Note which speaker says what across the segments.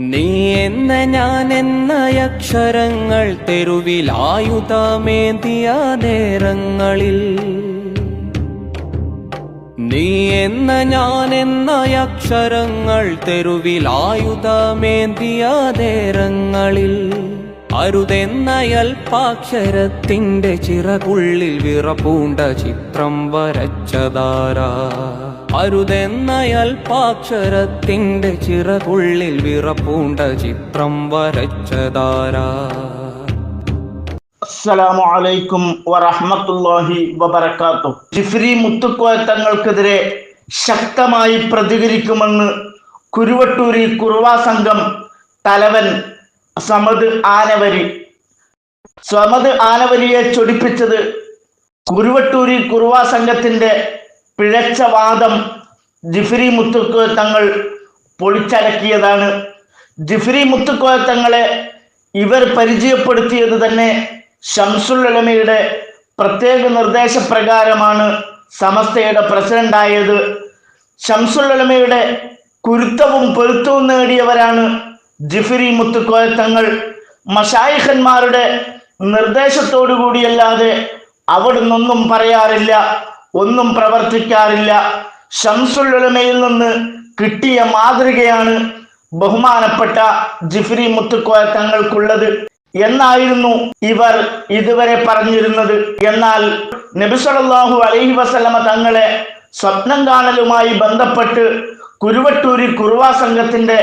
Speaker 1: നീ എന്ന ഞാൻ എന്ന അക്ഷരങ്ങൾ തെരുവിലായുധമേന്തിയ നേരങ്ങളിൽ. നീ എന്ന ഞാൻ എന്ന അക്ഷരങ്ങൾ തെരുവിലായുധമേന്തിയ നേരങ്ങളിൽ. അരുതെന്ന അല്പാക്ഷരത്തിന്റെ ചിറകുള്ളിൽ വിറപൂണ്ട ചിത്രം വരച്ചതാരാ. അരുതെന്ന പാക്ഷരത്തിന്റെ ചിറകുള്ളിൽ വിറപ്പൂണ്ട ചിത്രം വരച്ചതാരാ.
Speaker 2: അസ്സലാമു അലൈക്കും വറഹ്മത്തുള്ളാഹി ജിഫ്രി മുത്തുക്കോയ തങ്ങൾക്കെതിരെ ശക്തമായി പ്രതികരിക്കുമെന്ന് കുരുവട്ടൂരി കുറുവാ സംഘം തലവൻ സമദ് ആനവരി. സമദ് ആനവരിയെ ചൊടിപ്പിച്ചത് കുരുവട്ടൂരി കുറുവാ സംഘത്തിന്റെ പിഴച്ച വാദം ജിഫ്രി മുത്തുക്കോയ തങ്ങൾ പൊളിച്ചടക്കിയതാണ്. ജിഫ്രി മുത്തുക്കോയ തങ്ങളെ ഇവർ പരിചയപ്പെടുത്തിയത് തന്നെ ഷംസുൽ ഉലമയുടെ പ്രത്യേക നിർദ്ദേശപ്രകാരമാണ് സമസ്തയുടെ പ്രസിഡന്റായത്. ഷംസുൽ ഉലമയുടെ കുരുത്തവും പൊരുത്തവും നേടിയവരാണ് ജിഫിരി മുത്തുക്കോയ തങ്ങൾ. മഷായിഖന്മാരുടെ നിർദ്ദേശത്തോടു കൂടിയല്ലാതെ അവിടുന്നൊന്നും പറയാറില്ല. ഒന്നും പ്രവർത്തിക്കാറില്ല. ഷംസുൽ ഉലമയിൽ നിന്ന് കിട്ടിയ മാതൃകയാണ് ബഹുമാനപ്പെട്ട ജിഫ്രി മുത്തുക്കോയ തങ്ങൾക്കുള്ളത്. എന്നായിരുന്നു ഇവർ ഇതുവരെ പറഞ്ഞിരുന്നത്. എന്നാൽ നബിസലാഹു അലൈഹി വസല്ലമ തങ്ങളെ സ്വപ്നം കാണലുമായി ബന്ധപ്പെട്ട് കുരുവട്ടൂരി കുറുവാ സംഘത്തിന്റെ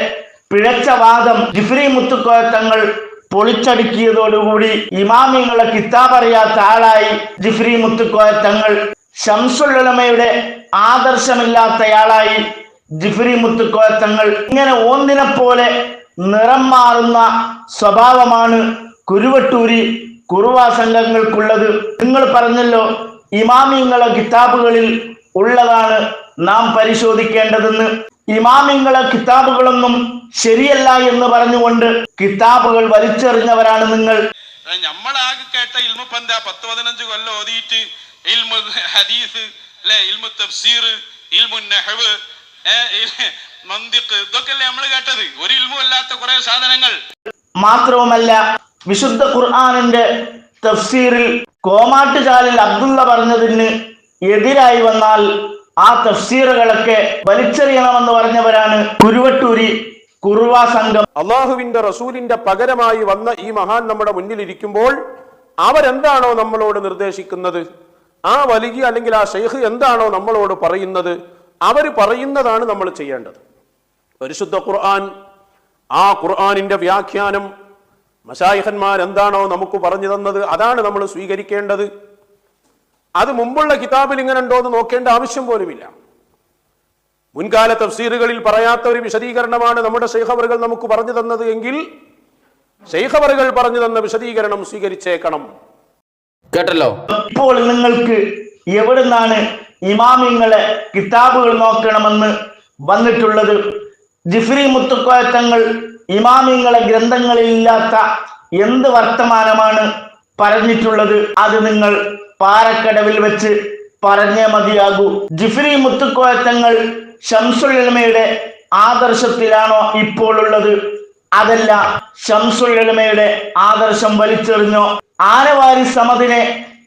Speaker 2: പിഴച്ച വാദം ജിഫ്രി മുത്തുക്കോയ തങ്ങൾ പൊളിച്ചടുക്കിയതോടുകൂടി ഇമാമിങ്ങളെ കിതാബറിയാത്ത ആളായി ജിഫ്രി മുത്തുക്കോയ തങ്ങൾ ഷംസുല്ലമയുടെ ആദർശമില്ലാത്തയാളായി ജിഫിരി മുത്തുക്കോത്തങ്ങൾ ഇങ്ങനെ ഒന്നിനെ പോലെ നിറം മാറുന്ന സ്വഭാവമാണ് കുരുവട്ടൂരി കുറുവാ സംഘങ്ങൾക്കുള്ളത്. നിങ്ങൾ പറഞ്ഞല്ലോ ഇമാമിങ്ങളെ കിതാബുകളിൽ ഉള്ളതാണ് നാം പരിശോധിക്കേണ്ടതെന്ന്. ഇമാമിങ്ങളെ കിതാബുകളൊന്നും ശരിയല്ല എന്ന് പറഞ്ഞുകൊണ്ട് കിതാബുകൾ വലിച്ചെറിഞ്ഞവരാണ് നിങ്ങൾ.
Speaker 3: നമ്മളാകെ കേട്ട ഇൽമു പന്ത പത്ത് പതിനഞ്ച് കൊല്ലം ഓതിയിട്ട് ഇൽമു ഹദീസ് അല്ലെ ഇൽമു തഫ്സീർ ഇൽമു നെഹവ് നമ്മൾ കേട്ടത്? ഒരു ഇൽമു അല്ലാത്ത കുറെ സാധനങ്ങൾ.
Speaker 2: മാത്രവുമല്ല വിശുദ്ധ ഖുർആാനിന്റെ തഫ്സീറിൽ കോമാട്ടുചാലിൽ അബ്ദുള്ള പറഞ്ഞതിന് എതിരായി വന്നാൽ ആ തഫ്സീറുകളൊക്കെ വലിച്ചെറിയണമെന്ന് പറഞ്ഞവരാണ് കുരുവട്ടൂരി കുറുവ സംഘം.
Speaker 4: അള്ളാഹുവിന്റെ റസൂലിന്റെ പകരമായി വന്ന ഈ മഹാൻ നമ്മുടെ മുന്നിൽ ഇരിക്കുമ്പോൾ അവരെന്താണോ നമ്മളോട് നിർദ്ദേശിക്കുന്നത്? ആ വലിയ അല്ലെങ്കിൽ ആ ഷെയ്ഖ് എന്താണോ നമ്മളോട് പറയുന്നത് അവർ പറയുന്നതാണ് നമ്മൾ ചെയ്യേണ്ടത്. പരിശുദ്ധ ഖുർആൻ ആ ഖുർആാനിന്റെ വ്യാഖ്യാനം മഷായിഹന്മാർ എന്താണോ നമുക്ക് പറഞ്ഞു തന്നത് അതാണ് നമ്മൾ സ്വീകരിക്കേണ്ടത്. അത് മുമ്പുള്ള കിതാബിൽ ഇങ്ങനെ ഉണ്ടോ എന്ന് നോക്കേണ്ട ആവശ്യം പോലുമില്ല. മുൻകാല തഫ്സീറുകളിൽ പറയാത്ത ഒരു വിശദീകരണമാണ് നമ്മുടെ ശൈഖവറുകൾ നമുക്ക് പറഞ്ഞു തന്നത് എങ്കിൽ ശൈഖവറുകൾ പറഞ്ഞു തന്ന വിശദീകരണം സ്വീകരിച്ചേക്കണം.
Speaker 1: കേട്ടല്ലോ?
Speaker 2: ഇപ്പോൾ നിങ്ങൾക്ക് എവിടെ നിന്നാണ് ഇമാമിങ്ങളെ കിതാബുകൾ നോക്കണമെന്ന് വന്നിട്ടുള്ളത്? ജിഫ്രി മുത്തുക്കോയത്തങ്ങൾ ഇമാമിങ്ങളെ ഗ്രന്ഥങ്ങളിൽ ഇല്ലാത്ത എന്ത് വർത്തമാനമാണ് പറഞ്ഞിട്ടുള്ളത്? അത് നിങ്ങൾ പാറക്കടവിൽ വെച്ച് പറഞ്ഞേ മതിയാകൂ. ജിഫ്രി മുത്തുക്കോയത്തങ്ങൾ തങ്ങൾ ഷംസുൽമയുടെ ആദർശത്തിലാണോ ഇപ്പോൾ ഉള്ളത്? അതല്ല ഷംസുൽമയുടെ ആദർശം വലിച്ചെറിഞ്ഞോ? ആനവാരി സമതിനെ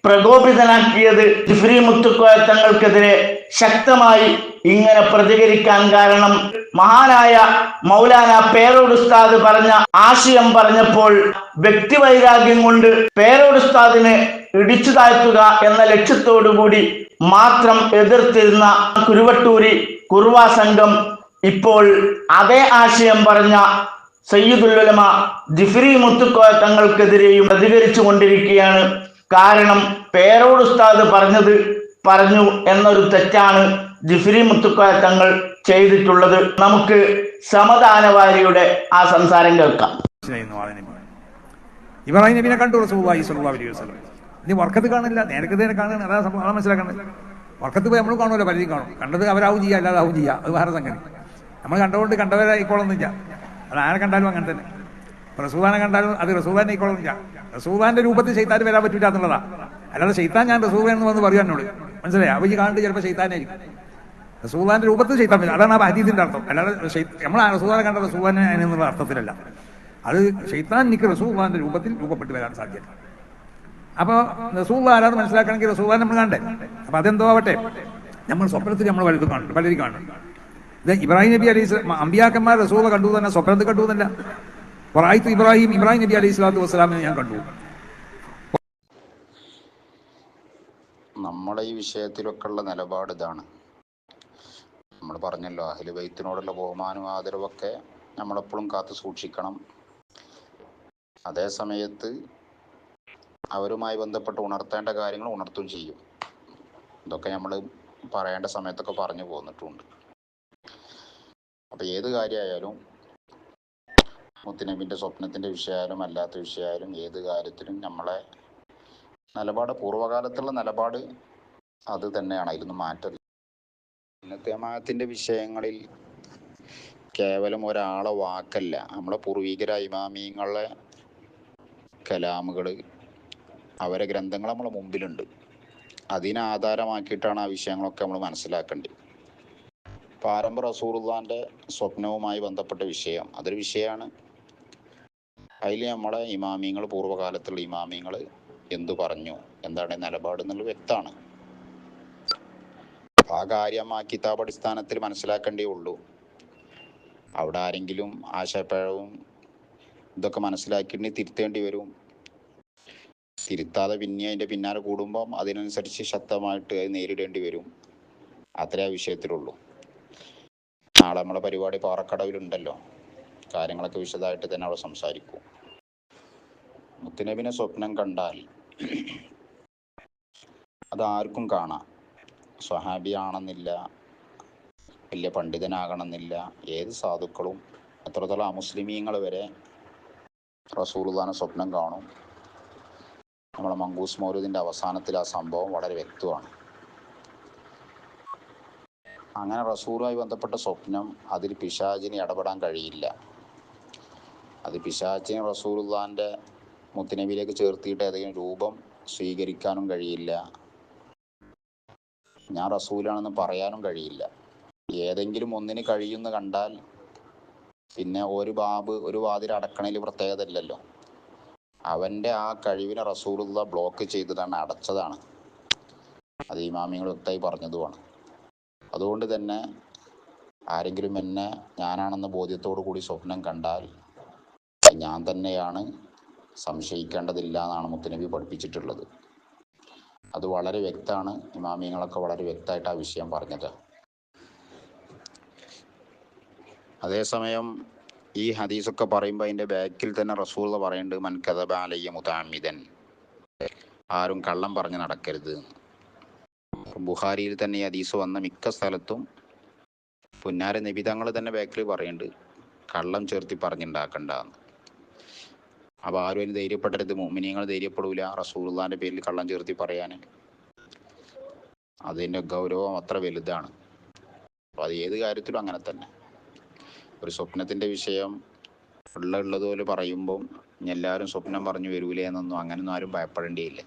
Speaker 2: പ്രകോപിതനാക്കിയത് ജിഫ്രി മുത്തുക്കോയ തങ്ങൾക്കെതിരെ ശക്തമായി ഇങ്ങനെ പ്രതികരിക്കാൻ കാരണം മഹാനായ മൗലാന പേരോടുസ്താദ് പറഞ്ഞ ആശയം പറഞ്ഞപ്പോൾ വ്യക്തിവൈരാഗ്യം കൊണ്ട് പേരോടുസ്താദിനെ ഇടിച്ചു താഴ്ത്തുക എന്ന ലക്ഷ്യത്തോടു കൂടി മാത്രം എതിർത്തിരുന്ന കുരുവട്ടൂരി കുറുവാ സംഘം ഇപ്പോൾ അതേ ആശയം പറഞ്ഞ സയ്യിദുല്ലുലമ ജിഫ്രി മുത്തുക്കോയ തങ്ങൾക്കെതിരെയും പ്രതികരിച്ചു കൊണ്ടിരിക്കുകയാണ്. കാരണം പേരോട് ഉസ്താദ് പറഞ്ഞത് പറഞ്ഞു എന്നൊരു തെറ്റാണ് ജിഫ്രി മുത്തുക്കോയ തങ്ങൾ ചെയ്തിട്ടുള്ളത്. നമുക്ക് സമദാനവാരിയുടെ ആ സംസാരം കേൾക്കാം.
Speaker 5: ഇബ്രാഹിം വസല്ലം. ഇനി വർക്കത്ത് കാണില്ല. നേരത്തെ നേരെ കാണുന്നത് അതാ ആളെ മനസ്സിലാക്കുന്നത് വർക്കത്ത് പോയി നമ്മൾ കാണുമല്ലോ പരിധി കാണും. കണ്ടത് അവരാവും ചെയ്യുക അല്ലാതെ ആവും ചെയ്യുക അത് വേറെ സംഗതി. നമ്മൾ കണ്ടുകൊണ്ട് കണ്ടവരായിക്കോളൊന്നുമില്ല അത് ആരെ കണ്ടാലും അങ്ങനെ തന്നെ. റസൂദാനെ കണ്ടാലും അത് റസൂദാനെ ആയിക്കോളൊന്നുമില്ല റസൂദാന്റെ രൂപത്തിൽ ചെയ്താൽ വരാൻ പറ്റില്ല എന്നുള്ളതാ. അല്ലാതെ ചെയ്താൻ ഞാൻ റസൂദാൻ എന്ന് വന്ന് പറയൂ എന്നോട്. മനസ്സിലായി? അവ ഈ കാണിട്ട് ചിലപ്പോൾ ചെയ്താനായിരിക്കും റസൂദാന്റെ രൂപത്തിൽ ഷെയ്ത്താൻ വരും. അതാണ് ആ ഹദീസിന്റെ അർത്ഥം. അല്ലാതെ നമ്മൾ റസൂലാനെ കണ്ട റസൂദാനെ എന്നുള്ള അർത്ഥത്തിലല്ല. അത് ഷെയ്ത്താൻ എനിക്ക് റസൂദാന്റെ രൂപത്തിൽ രൂപപ്പെട്ട് വരാൻ സാധ്യത. അപ്പോൾ റസൂള്ള ആരാന്ന് മനസ്സിലാക്കണമെങ്കിൽ റസൂദാൻ നമ്മൾ കണ്ടേ അപ്പൊ അതെന്തോ ആവട്ടെ? നമ്മൾ സ്വപ്നത്തിൽ നമ്മൾ വലുത് കാണും പലരും കാണും. ഇത് ഇബ്രാഹിം നബി അലൈഹി സ്വലാം അമ്പിയാക്കന്മാർ റസൂല കണ്ടു തന്നെ സ്വപ്നത്തിൽ കണ്ടു എന്നല്ല വറായിത്ത് ഇബ്രാഹിം ഇബ്രാഹിം നബി അലൈഹി സ്വലാത്തു വസ്സലാമിനെ ഞാൻ കണ്ടു.
Speaker 6: നമ്മളെ ഈ വിഷയത്തിലൊക്കെ ഉള്ള നിലപാട് ഇതാണ്. നമ്മൾ പറഞ്ഞല്ലോ അഹ്ലു ബൈത്തിനോടുള്ള ബഹുമാനവും ആദരവൊക്കെ നമ്മളെപ്പോഴും കാത്തു സൂക്ഷിക്കണം. അതേ സമയത്ത് അവരുമായി ബന്ധപ്പെട്ട് ഉണർത്തേണ്ട കാര്യങ്ങൾ ഉണർത്തും ചെയ്യും. ഇതൊക്കെ നമ്മൾ പറയേണ്ട സമയത്തൊക്കെ പറഞ്ഞു പോന്നിട്ടുണ്ട്. അപ്പം ഏത് കാര്യമായാലും മുത്തുനബിന്റെ സ്വപ്നത്തിന്റെ വിഷയമായാലും അല്ലാത്ത വിഷയമായാലും ഏത് കാര്യത്തിലും നമ്മളെ നിലപാട് പൂർവകാലത്തുള്ള നിലപാട് അത് തന്നെയാണ്. അതിലൊന്നും മാറ്റം ഇന്നത്തെ മാത്തിന്റെ വിഷയങ്ങളിൽ കേവലം ഒരാളെ വാക്കല്ല. നമ്മളെ പൂർവികര ഇമാമിയങ്ങളെ കലാമുകൾ അവരെ ഗ്രന്ഥങ്ങൾ നമ്മളെ മുമ്പിലുണ്ട്. അതിനെ ആധാരമാക്കിയിട്ടാണ് ആ വിഷയങ്ങളൊക്കെ നമ്മൾ മനസ്സിലാക്കേണ്ടത്. പാരമ്പ റസൂറുല്ലാന്റെ സ്വപ്നവുമായി ബന്ധപ്പെട്ട വിഷയം. അതൊരു വിഷയമാണ്. അതിൽ നമ്മളെ ഇമാമിയങ്ങൾ പൂർവകാലത്തുള്ള ഇമാമിയങ്ങൾ എന്തു പറഞ്ഞു? എന്താണ് നിലപാട് എന്നുള്ളത് വ്യക്തമാണ്. ആ കാര്യം ആ കിതാബ് അടിസ്ഥാനത്തിൽ മനസ്സിലാക്കേണ്ടേ ഉള്ളൂ. അവിടെ ആരെങ്കിലും ആശയപ്പഴവും ഇതൊക്കെ മനസ്സിലാക്കിയിട്ട് തിരുത്തേണ്ടി വരും. തിരുത്താതെ പിന്നെ അതിന്റെ പിന്നാലെ കൂടുമ്പം അതിനനുസരിച്ച് ശക്തമായിട്ട് അത് നേരിടേണ്ടി വരും. അത്രേ ആ വിഷയത്തിലുള്ളൂ. നാളെ നമ്മുടെ പരിപാടി പാറക്കടവിലുണ്ടല്ലോ. കാര്യങ്ങളൊക്കെ വിശദമായിട്ട് തന്നെ അവിടെ സംസാരിക്കും. മുത്തുനബിനെ സ്വപ്നം കണ്ടാൽ അത് ആർക്കും കാണാം. സ്വഹാബിയാണെന്നില്ല വലിയ പണ്ഡിതനാകണമെന്നില്ല ഏത് സാധുക്കളും എത്രത്തോളം അമുസ്ലിമീങ്ങൾ വരെ റസൂലുള്ളാനെ സ്വപ്നം കാണും. നമ്മളെ മങ്കൂസ് മൗലൂദിന്റെ അവസാനത്തിൽ ആ സംഭവം വളരെ വ്യക്തമാണ്. അങ്ങനെ റസൂറുമായി ബന്ധപ്പെട്ട സ്വപ്നം അതിൽ പിശാചിന് ഇടപെടാൻ കഴിയില്ല. അത് പിശാചിന് റസൂലുള്ളാന്റെ മുത്തുനബിയിലേക്ക് ചേർത്തിയിട്ട് ഏതെങ്കിലും രൂപം സ്വീകരിക്കാനും കഴിയില്ല. ഞാൻ റസൂലാണെന്ന് പറയാനും കഴിയില്ല. ഏതെങ്കിലും ഒന്നിന് കഴിയുന്ന കണ്ടാൽ പിന്നെ ഒരു ബാബ് ഒരു വാതിൽ അടക്കണയിൽ പ്രത്യേകത ഇല്ലല്ലോ അവന്റെ ആ കഴിവിനെ റസൂലുള്ള ബ്ലോക്ക് ചെയ്തതാണ് അടച്ചതാണ്. അത് ഇമാമിങ്ങൾ വ്യക്തമായി പറഞ്ഞതുമാണ്. അതുകൊണ്ട് തന്നെ ആരെങ്കിലും എന്നെ ഞാനാണെന്ന ബോധ്യത്തോടു കൂടി സ്വപ്നം കണ്ടാൽ ഞാൻ തന്നെയാണ് സംശയിക്കേണ്ടതില്ല എന്നാണ് മുത്തുനബി പഠിപ്പിച്ചിട്ടുള്ളത്. അത് വളരെ വ്യക്തമാണ്. ഇമാമിയങ്ങളൊക്കെ വളരെ വ്യക്തമായിട്ട് ആ വിഷയം പറഞ്ഞത്. അതേസമയം ഈ ഹദീസൊക്കെ പറയുമ്പോൾ അതിന്റെ ബാക്കിൽ തന്നെ റസൂൾ പറയുന്നുണ്ട് മൻ കഥബ അലയ്യ മുതാമിതൻ ആരും കള്ളം പറഞ്ഞ് നടക്കരുത്. ബുഹാരിയിൽ തന്നെ ഹദീസ് വന്ന മിക്ക സ്ഥലത്തും പുന്നാര നിബിതങ്ങൾ തന്നെ ബാക്കിൽ പറയുന്നുണ്ട് കള്ളം ചേർത്തി പറഞ്ഞുണ്ടാക്കണ്ടെന്ന്. അപ്പോൾ ആരും അതിന് ധൈര്യപ്പെടരുത്. മോമിനിയങ്ങൾ ധൈര്യപ്പെടൂല. റസൂലുള്ളാന്റെ പേരിൽ കള്ളം ചേർത്തി പറയാൻ അതിന്റെ ഗൗരവം അത്ര വലുതാണ്. അപ്പോൾ അത് ഏത് കാര്യത്തിലും അങ്ങനെ തന്നെ. ഒരു സ്വപ്നത്തിന്റെ വിഷയം ഉള്ള ഉള്ളതുപോലെ പറയുമ്പോൾ എല്ലാവരും സ്വപ്നം പറഞ്ഞു വരൂലേ എന്നൊന്നും അങ്ങനെയൊന്നും ആരും ഭയപ്പെടേണ്ടിയില്ല.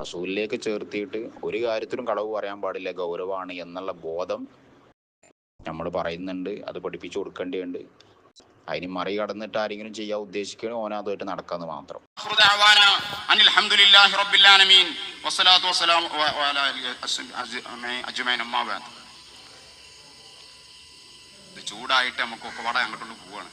Speaker 6: റസൂലിലേക്ക് ചേർത്തിയിട്ട് ഒരു കാര്യത്തിലും കളവ് പറയാൻ പാടില്ല ഗൗരവാണ് എന്നുള്ള ബോധം നമ്മൾ പറയുന്നുണ്ട് അത് പഠിപ്പിച്ചു കൊടുക്കേണ്ടതുണ്ട് അതിന് മറികടന്നിട്ട് ആരെങ്കിലും ചെയ്യാൻ ഉദ്ദേശിക്കണോ ഓനാ നടക്കാന്ന് മാത്രം.
Speaker 3: ചൂടായിട്ട് നമുക്കൊക്കെ വട അങ്ങോട്ടുള്ള പോവാണ്.